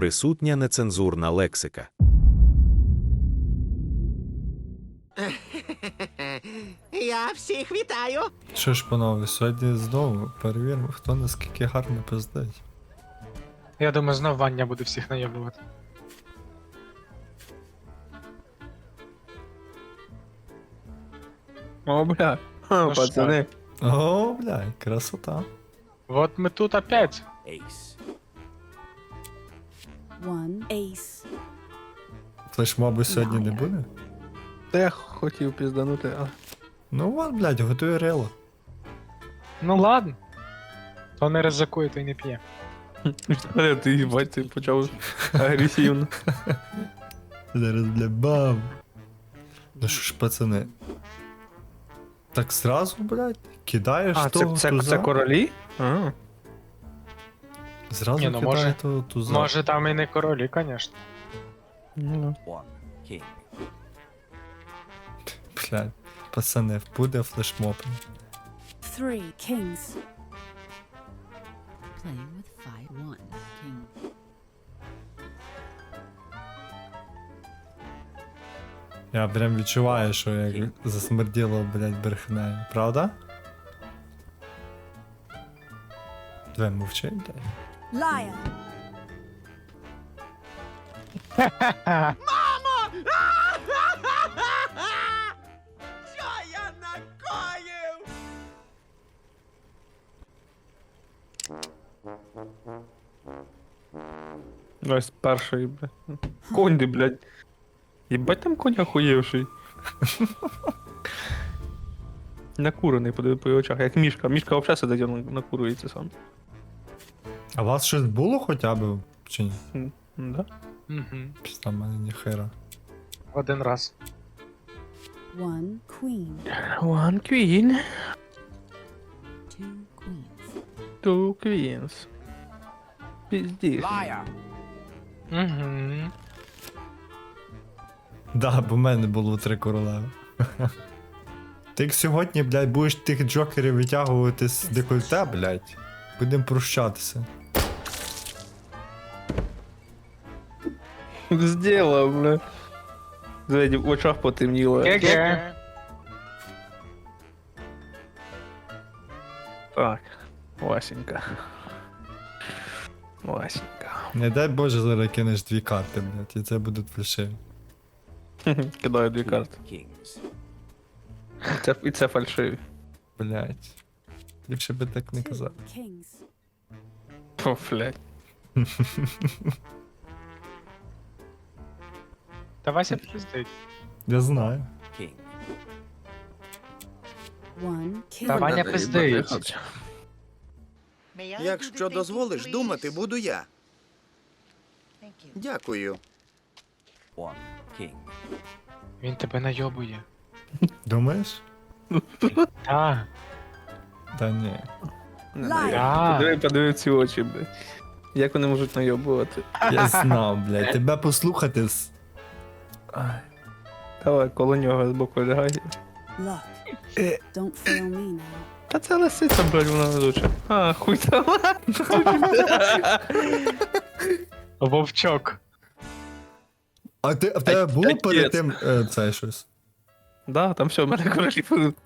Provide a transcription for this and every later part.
Присутня нецензурна лексика. Я всіх вітаю. Що ж, панове, сьогодні знову перевіримо, хто наскільки гарно пиздить. Я думаю, знов Ваня буде всіх наєбувати. О, бля. Ха, Ну що? пацани. О, бля, красота. Вот ми тут опять. Ace. Флешмобу сьогодні не буде? Та я хотів пізданути, а. Ну от, блядь, готує рило. Ну ладно. То не ризикує, то й не п'є. Віталія, ти їбать, ти почав агресивно. Зараз, бля, бам. Ну що ж, пацани. Так сразу, блядь, кидаєш А, це, того це, туза? це королі? А. Зразу Ні, ну, кидає може- того туза. Може там і не королі, звісно. Ну, Блядь, пацани, буде флешмоб. Three kings. Playing with five. One king. Я прям відчуваю, що як засмерділо, блядь, брехнею. Правда? Давай мовчи, блядь. Liar. Що я накоїв? Ось перший, бля. Конь ти, блядь. Єбать там конь охуєвший. Накурений, подиви по очах, як мішка. Мішка взагалі сидить, він накурується сам. А у вас щось було хоча б? Чи ні? Да? Угу. Після мене ніхера. Один раз. One queen. One queen, Two queens. two queens. Угу. Да, бо в мене було три королеви. Ти як сьогодні, блядь, будеш тих джокерів витягувати з декольте, блядь. Будемо прощатися. Сделав, бля. Зайді, в очах потемніло. Ге-ге. Так. Васенька. Васенька. Не дай Боже, зараз кинеш дві карти, блядь, і це будуть фальшиві. Кидаю дві карти. І це, і це фальшиві. Блядь. Ліпше би так не казав. О, блядь. Та Вася пиздить. Я знаю. One. Та Ваня пиздить. Якщо дозволиш, думати буду я. Дякую. Він тебе найобує. Думаєш? Та. Та ні. Liar. Подиви, подиви ці очі, блядь. Як вони можуть найобувати? Я знав, блядь, тебе послухати. Ай. Давай, коло нього з боку лягай. Luck. Don't fail me now. Та це лисиця, блядь, вона везуча. А, хуй там. Вовчок. А ти, а в тебе було перед тим е, це щось? Да, там все, в мене королі будуть.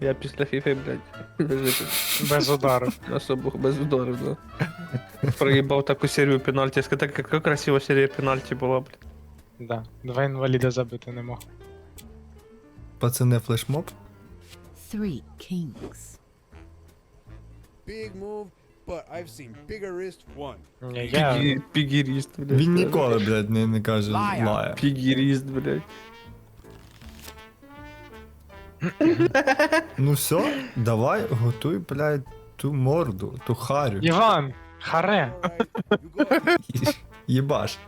Я після фіфи, блядь, жити. Без удару. Особо без ударів, да. Проїбав таку серію пенальті. Скажи, так, яка красива серія пенальті була, блядь. Да. Два інваліда забити не мог. Пацани флешмоб? Three kings. Big move, but I've seen bigger wrist one. Ні, я... Пігі- Пігіріст, блядь. Він ніколи, блядь, не, не каже лая. Пігіріст, блядь. Ну все, давай, готуй, блядь, ту морду, ту харю. Іван! Харе! All you go ahead. Єбаш.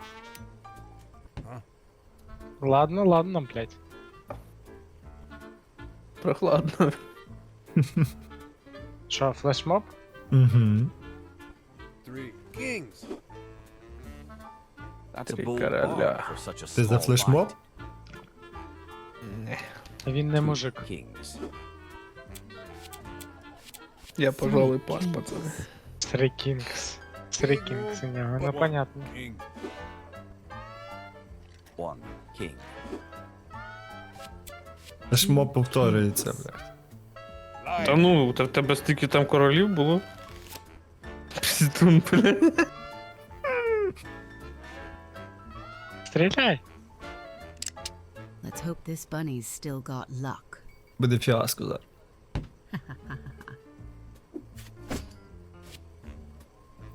Ладно, ладно, блядь. Прохладно. Що, флешмоб? Угу. Three kings. Три короля. Ти за флешмоб? Він не мужик. Я, пожалуй, пас, пацани. Three Kings. Три Big кінгс у нього, ну one king. Шмо повторюється, блядь. Та ну, та в тебе стільки там королів було. Блядь. Стріляй! Let's hope this bunny's still got luck. Буде фіаско зараз.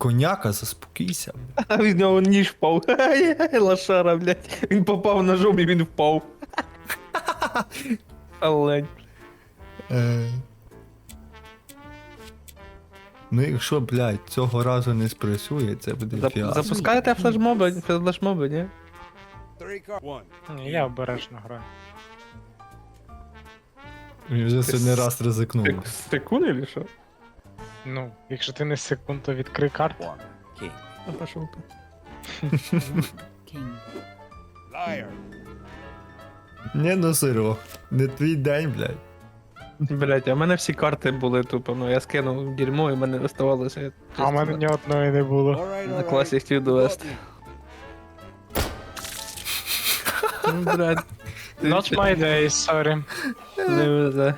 Коняка, заспокійся. А від нього ніж впав. Ай-яй, Лошара, блядь. Він попав ножом і він впав. Олень. Е. Ну, якщо, блядь, цього разу не спрацює, це буде Зап- фіаско. Запускаєте флешмоби, флешмоби, ні? Я обережно граю. Він вже сьогодні раз ризикнув. Секунд или що? Ну, якщо ти не секунд, то відкрий карту. А пошов ти. King. Liar. Ні, ну Сиро, не твій день, блядь. Блять, а в мене всі карти були тупо, ну я скинув дерьмо і в мене оставалося. А в мене ні одної не було. All На класі хотів довести. Ну, блядь. Not my day, sorry. Не везе.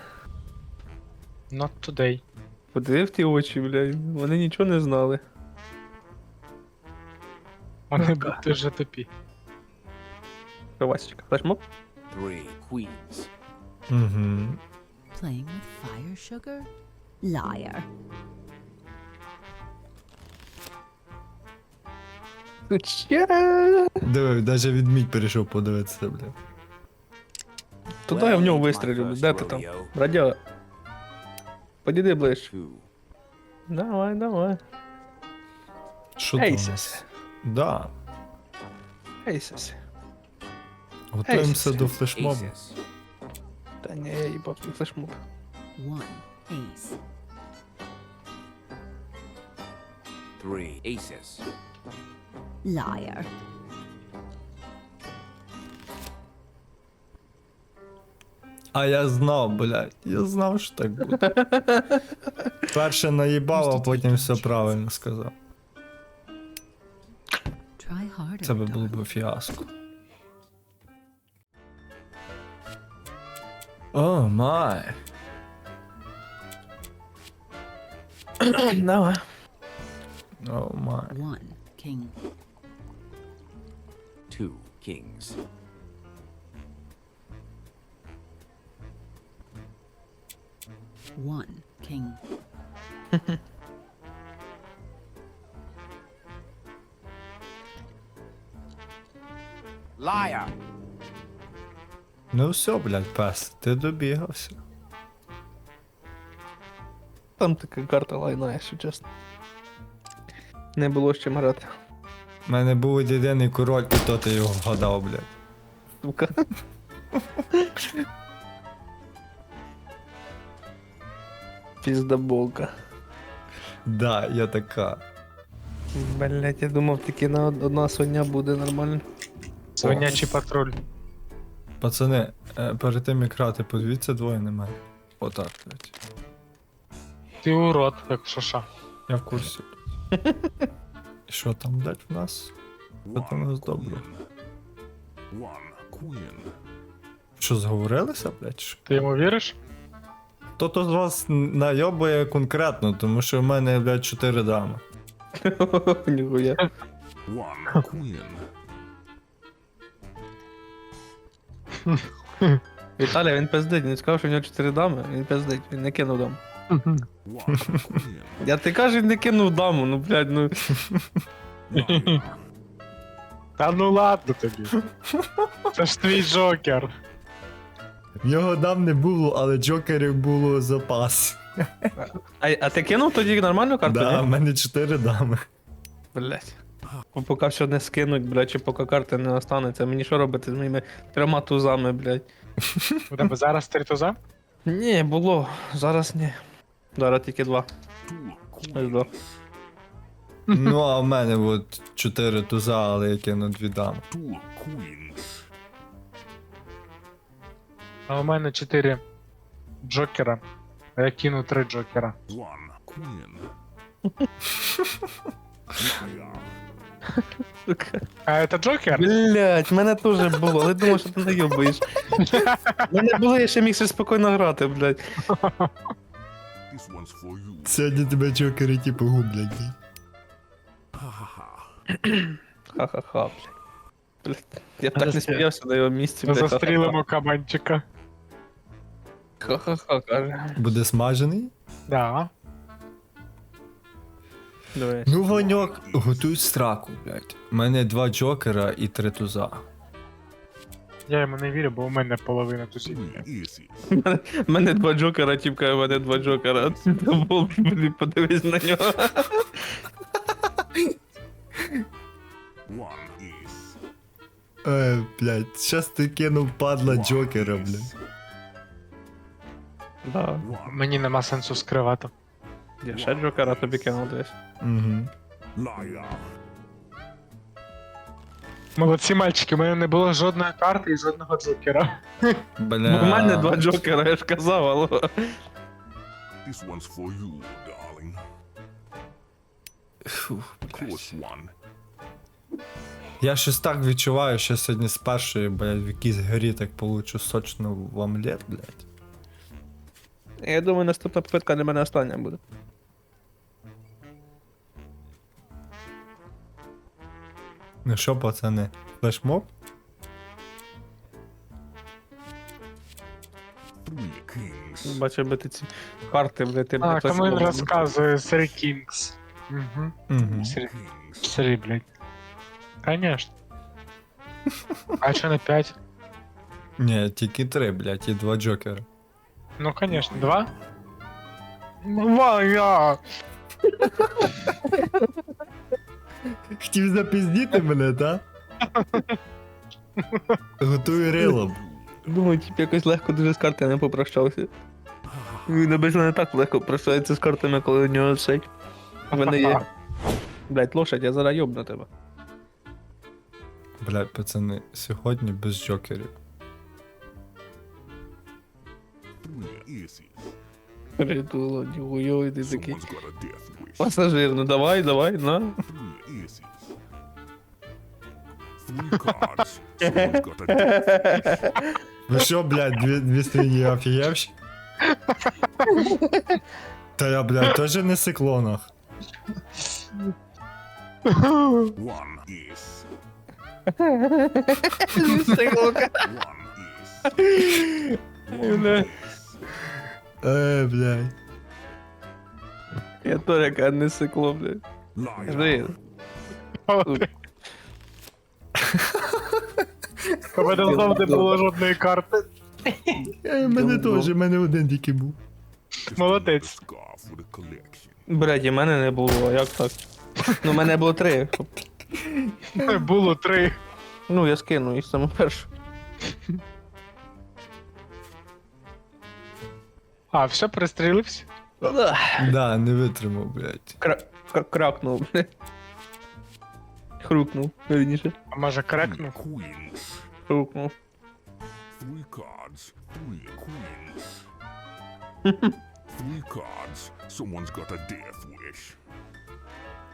Not today. Подивив ті очі, блядь. Вони нічого не знали. Вони будуть дуже тупі. Васечка, флешмоб? Угу. Playing with fire sugar? Liar. Че? Диви, навіть відмідь перейшов подивитися, блядь. Туди я в нього вистрілю. Де ти там? Радіо. Подійди ближче. Давай, давай. Що там у Ейсес. Да. Ейсес. Готуємося Ейсес. до флешмобу. Та ні, я їбав твій флешмоб. One ace. Liar. А я знав, блядь. Я знав, що так буде. Перше наїбав, а потім все правильно сказав. Це би було б фіаско. О, май. Давай. О, май. One king. One king. Liar. Ну все, блядь, пес, ти добігався. Там така карта лайна, якщо чесно. Не було з чим грати. У мене був єдиний король, і то ти його вгадав, блядь. Сука. Піздаболка. Да, я така. Блять, я думав, таки на од- одна свиня буде нормально. Свинячий патруль. Пацани, е, перед тим як грати, подивіться двоє на мене. Отак, блядь. Ти урод, якщо що. Я в курсі. Що там дать в нас? Що там у нас добре? Що, зговорилися, блядь? що? Ти йому віриш? Хто-то з вас найобує конкретно, тому що в мене, блядь, чотири дами. Ніхуя. Віталій, він пиздить, він сказав, що в нього 4 дами, він пиздить, він не кинув даму. Я ти кажеш, він не кинув даму, ну блядь, ну. Та ну ладно тобі. Це ж твій джокер. В нього дам не було, але джокерів було запас. А, а ти кинув тоді нормальну карту? Да, в ні? мене чотири дами. Блять. Поки все не скинуть, блядь, чи поки карти не останеться, мені що робити з моїми трьома тузами, блядь. У тебе зараз три туза? Ні, було, зараз ні. Зараз тільки два. Ось два. Ну, а в мене от чотири туза, але я кину дві дами. А у мене чотири джокера. А я кину три джокера. А це Джокер? Блять, мене теж було, але думав, що ти наїбаєш. Мене було, я ще міг ще спокійно грати, блядь. Сьогодні тебе джокери типу гублять. Ха-ха-ха, блядь. Блядь, Я б так не сміявся на його місці, блядь. Застрілимо кабанчика. Ха-ха-ха, каже. Буде смажений? Да. Давай. Ну, Ваньок, готуй страку, блядь. У мене два джокера і три туза. Я йому не вірю, бо у мене половина тусів. У мене два джокера, тіпка, у мене два джокера. Волк, блін, подивись на нього. Е, блядь, щас ти кинув падла джокера, блядь. Да. Мені нема сенсу скривати. Я ще джокера тобі кинув десь. Угу. Молодці мальчики, у мене не було жодної карти і жодного джокера. Бля. У мене два джокера, я ж казав, алло. This one's for you, darling. Фух, course one. Я щось так відчуваю, що сьогодні з першої, блядь, в якійсь грі так получу сочно в омлет, блядь. Я думаю, наступна попитка для мене остання буде. Ну що, пацани, флешмоб? Бачив би ти ці карти, блядь, ти А, кому він розказує Срі Кінгс. Угу. Угу. Kings. Блядь. Конечно. А що не 5? Ні, тільки три, блядь, і два джокера. Ну, конечно, два. Два, я. Хотів запіздіти мене, так? Готую рилом. Думаю, тип якось легко дуже з картами попрощався. Він обично не так легко прощається з картами, коли у нього цей. Вони є. Блять, лошадь, я зараз йобну тебе. Блядь, пацани, сьогодні без джокерів. Aces. Ніхуйовий ти такий. Пасажир, ну давай, давай, на. Ви що, блядь, дві, дві свині офігевші? Та я, блядь, теж не циклонах. One ace. One ace. One ace. Е, блядь. Я теж яка не сикло, блядь. Liar. Жи. У мене знов не було жодної карти. Е, мене теж, в мене один тільки був. Молодець. Блядь, і мене не було, як так? Ну, в мене було три. Було три. Ну, я скину їх саму першу. А, все, пристрілився? Да, не витримав, блядь. Кра- кра- кракнув, блядь. Хрукнув, вірніше. А може крекнув? queens. Хрукнув. Three cards. Three queens. Three cards. Someone's got a death wish.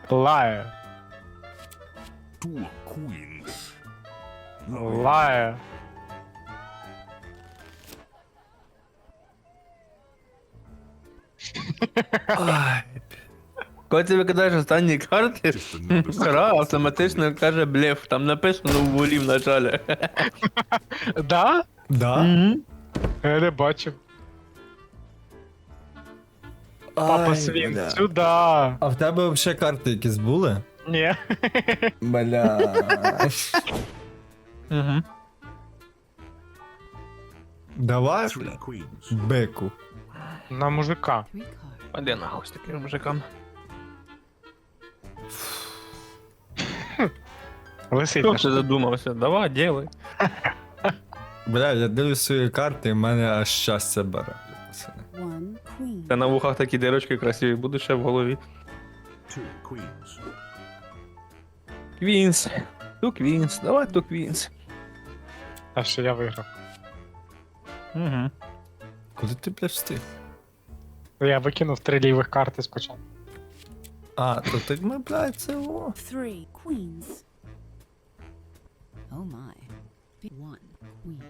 Лає. Two queens. Лає. Коли ти викидаєш останні карти, гра автоматично каже блеф, там написано в волі в началі. Да? Да? Я не бачив. Папа свін, сюди. А в тебе взагалі карти якісь були? Ні. Бля. Давай, Three queens. беку. На мужика. А де нахуй з такими мужиками? Лисий. Хто ще задумався? Давай, ділай. Бля, я дивлюсь свої карти, і в мене аж щастя бере. пацани. Та на вухах такі дирочки красиві, будуть ще в голові. Two queens. Квінс. Ту Квінс, давай ту Квінс. А що я виграв. Угу. Куди ти, блядь, встиг? Я викинув три лівих карти спочатку. А, то так ми, блядь, це о. Three queens. Oh my. Be one queen.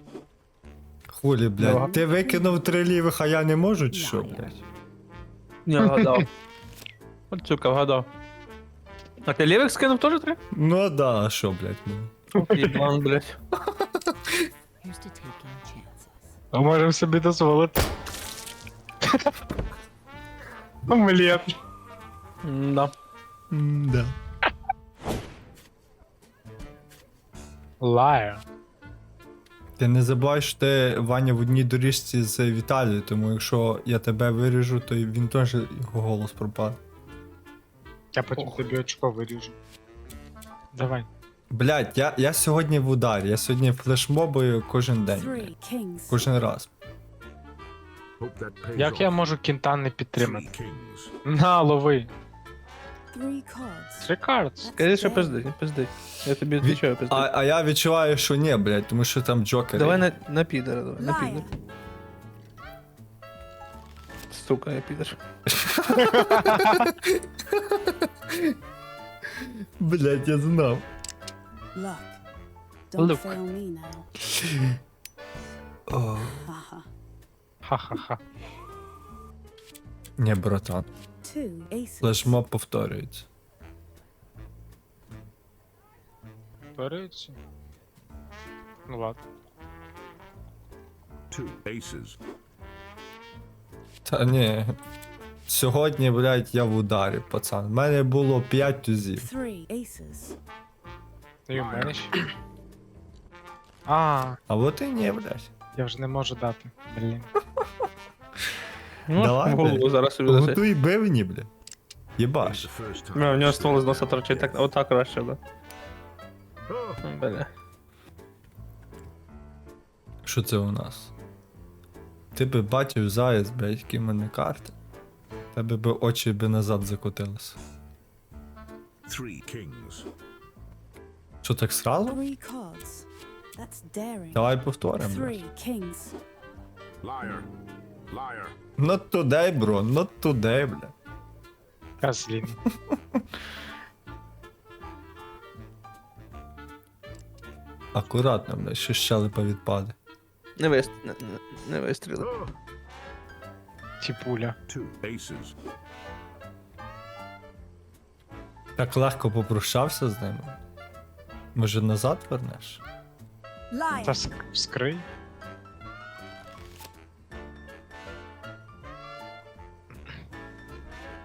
Хулі, блядь. Ти викинув три лівих, а я не можу, чи що, блядь? Я вгадав. От сука, вгадав. А ти лівих скинув теж три? Ну да, а що, блядь, ну. Єблан, блядь. Here's to taking chances. А можемо собі дозволити. Омлет. Да. Да. Лая. Ти не забувай, що ти Ваня в одній доріжці з Віталією, тому якщо я тебе виріжу, то й він теж його голос пропаде. Я потім тобі очко виріжу. Давай. Блядь, я, я сьогодні в ударі, я сьогодні флешмобою кожен день. Кожен раз. Як я можу кінта не підтримати? На, лови. Три картс. Скажи, що пиздить, не пиздить. Я тобі відвічаю пиздить. А, а я відчуваю, що ні, блядь, тому що там джокер. Давай на, на підера, давай, на Liar. підер. Сука, я підер. Блядь, я знав. Luck. Don't Look. fail me now. О, Haha. Ха-ха-ха. ні, братан. Two aces. Флешмоб повторюється. Повторюється. Ну ладно. Two aces. Та ні. Сьогодні, блядь, я в ударі, пацан. У мене було 5 тузів. Three aces. І у мене. А, А от і ні, блядь. я вже не можу дати. Блін. Ну, Давай, голову блядь. зараз собі даси. Готуй бивні, блядь. Єбаш. Ну, в нього ствол з носа торчить так, отак краще, да. Бля. Що це у нас? Ти би бачив заяць, блядь, які в мене карти. Тебе би очі би назад закотилися. Three kings. Що так сразу? Давай повторимо. Not today, bro, not today, бля. Козлін. Акуратно, бля, що щелепа відпаде. Не вист... не, не, не вистріли. Oh, Тіпуля. Так легко попрощався з ними. Може назад вернеш? Та ск- скрий.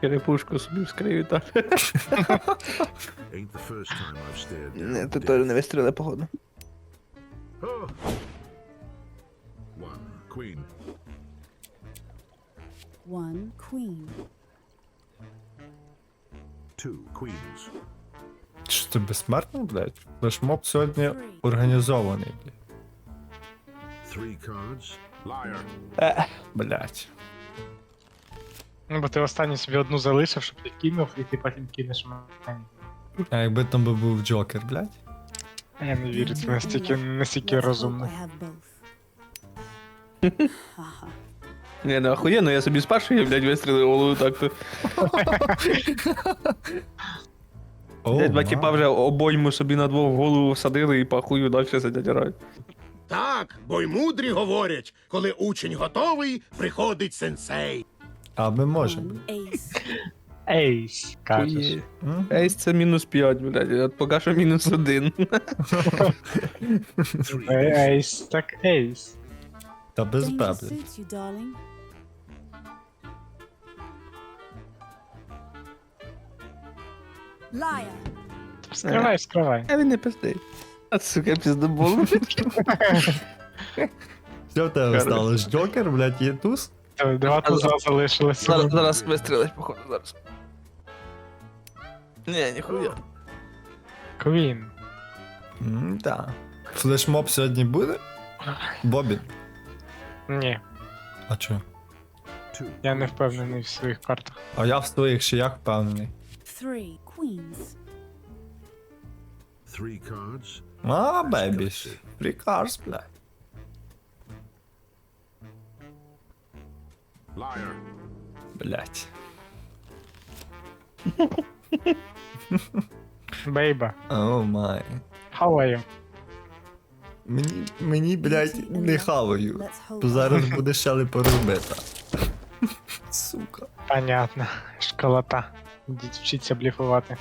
Черепушку собі вскрию так. Ain't the first time I've stared down Не, ти death. теж не вистріли, походу. Oh. One queen. One queen. Two queens. Що ти безсмертний, блядь? Флешмоб сьогодні організований, блядь. Three cards. Liar. Е, Блядь. Ну, бо ти останній собі одну залишив, щоб ти кинув, і ти потім кинеш мені. А якби там би був Джокер, блядь? Я не вірю, це настільки, настільки розумно. Не, ну охуєнно, я собі з першої, блядь, вистрілив голову так то. О, Блядь, два ма. тіпа вже обойму собі на двох голову всадили і пахую далі сидять грають. Так, бо й мудрі говорять, коли учень готовий, приходить сенсей. А ми можемо. Ейс, кажеш. М? Ейс це мінус 5, блядь, от поки що мінус 1. Three Ей- Ейс, так ейс. Та без Danger Скривай, скривай. А він не пиздить. А сука, піздобол. Що в тебе сталося? Джокер, блядь, є туз? Два туза залишилося. Зараз, зараз вистрілить, походу, зараз. Ні, ніхуя. Квін. Да. Флешмоб сьогодні буде? Бобі. Ні, А чо? Я не впевнений в своїх картах. А я в своїх ще як впевнений. Three queens. Three cards. А, бебі. Прикарс, блядь. Liar. Блядь. Бейба, О май. how are you? Мені, мені, блядь, не хаваю. Зараз буде розбита. Сука. Понятно. Школота. Ідіть вчіться бліфувати.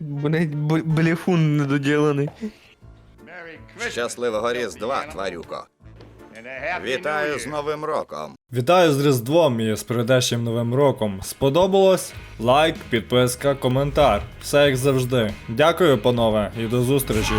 Блять, б- бліфун недоділений. Щасливого Різдва, тварюко. Вітаю з Новим роком. Вітаю з Різдвом і з прийдешнім новим роком. Сподобалось? Лайк, підписка, коментар. Все як завжди. Дякую, панове, і до зустрічі.